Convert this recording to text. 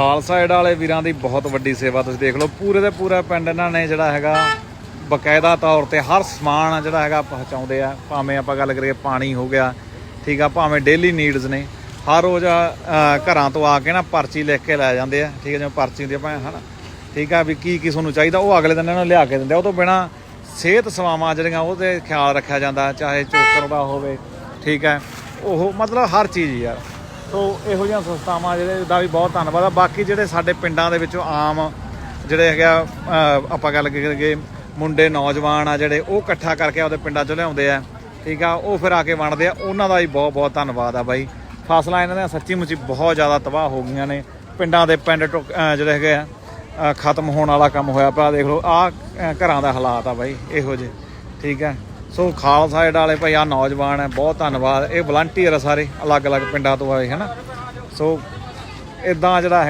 Khalsa aid ਵਾਲੇ ਵੀਰਾਂ ਦੀ ਬਹੁਤ ਵੱਡੀ ਸੇਵਾ, ਤੁਸੀਂ ਦੇਖ ਲਓ, ਪੂਰੇ ਦੇ ਪੂਰਾ ਪਿੰਡ ਇਹਨਾਂ ਨੇ ਜਿਹੜਾ ਹੈਗਾ ਬਕਾਇਦਾ ਤੌਰ ਤੇ ਹਰ ਸਮਾਨ ਜਿਹੜਾ ਹੈਗਾ ਪਹੁੰਚਾਉਂਦੇ ਆ। ਭਾਵੇਂ ਆਪਾਂ ਗੱਲ ਕਰੀਏ ਪਾਣੀ ਹੋ ਗਿਆ, ਠੀਕ ਆ, ਭਾਵੇਂ ਡੇਲੀ ਨੀਡਸ ਨੇ, ਹਰ ਰੋਜ਼ ਘਰਾਂ ਤੋਂ ਆ ਕੇ ਨਾ ਪਰਚੀ ਲਿਖ ਕੇ ਲੈ ਜਾਂਦੇ ਆ, ਠੀਕ ਹੈ ਜਿਵੇਂ ਪਰਚੀ ਹੁੰਦੀ ਆ ਭਾਵੇਂ, ਹਨਾ, ਠੀਕ ਆ, ਵੀ ਕੀ ਕੀ ਤੁਹਾਨੂੰ ਚਾਹੀਦਾ, ਉਹ ਅਗਲੇ ਦਿਨ ਇਹਨਾਂ ਨੂੰ ਲਿਆ ਕੇ ਦਿੰਦੇ ਆ, ਉਹ ਤੋਂ ਬਿਨਾ ਸਿਹਤ ਸੇਵਾਵਾਂ ਜਿਹੜੀਆਂ ਉਹਦੇ ਖਿਆਲ ਰੱਖਿਆ ਜਾਂਦਾ, ਚਾਹੇ ਚੋਕਰ ਦਾ ਹੋਵੇ, ਠੀਕ ਹੈ ਉਹ ਮਤਲਬ ਹਰ ਚੀਜ਼ ਯਾਰ। ਸੋ ਇਹੋ ਜਿਹੀਆਂ ਸੰਸਥਾਵਾਂ ਜਿਹੜੇ ਦਾ ਵੀ ਬਹੁਤ ਧੰਨਵਾਦ ਆ। ਬਾਕੀ ਜਿਹੜੇ ਸਾਡੇ ਪਿੰਡਾਂ ਦੇ ਵਿੱਚੋਂ ਆਮ ਜਿਹੜੇ ਹੈਗਾ ਅਹ, ਆਪਾਂ ਗੱਲ ਕਰੀਏ ਮੁੰਡੇ ਨੌਜਵਾਨ ਆ ਜਿਹੜੇ ਉਹ ਇਕੱਠਾ ਕਰਕੇ ਆਪਦੇ ਪਿੰਡਾਂ ਚੋਂ ਲਿਆਉਂਦੇ ਆ ਠੀਕ ਆ? ਉਹ ਫਿਰ ਆ ਕੇ ਵੰਡਦੇ ਆ। ਉਹਨਾਂ ਦਾ ਵੀ ਬਹੁਤ ਬਹੁਤ ਧੰਨਵਾਦ ਆ ਬਾਈ। ਫਸਲਾਂ ਇਹਨਾਂ ਦੀਆਂ ਸੱਚੀ ਮੁੱਚੀ ਬਹੁਤ ਜ਼ਿਆਦਾ ਤਬਾਹ ਹੋ ਗਈਆਂ ਨੇ। ਪਿੰਡਾਂ ਦੇ ਪਿੰਡ ਟੁੱਕ- ਜਿਹੜੇ ਹੈਗੇ ਆ ਖਤਮ ਹੋਣ ਵਾਲਾ ਕੰਮ ਹੋਇਆ ਪਿਆ ਦੇਖ ਲਓ ਆ ਘਰਾਂ ਦਾ ਹਾਲਾਤ ਆ ਬਾਈ ਇਹੋ ਜਿਹੇ ਠੀਕ ਹੈ ਸੋ ਖਾਲਸਾ ਏਡ ਵਾਲੇ ਭਾਈ ਆ ਨੌਜਵਾਨ ਹੈ, ਬਹੁਤ ਧੰਨਵਾਦ। ਇਹ ਵਲੰਟੀਅਰ ਆ ਸਾਰੇ, ਅਲੱਗ-ਅਲੱਗ ਪਿੰਡਾਂ ਤੋਂ ਆਏ, ਹਨਾ? ਸੋ ਇਦਾਂ ਜਿਹੜਾ ਹੈ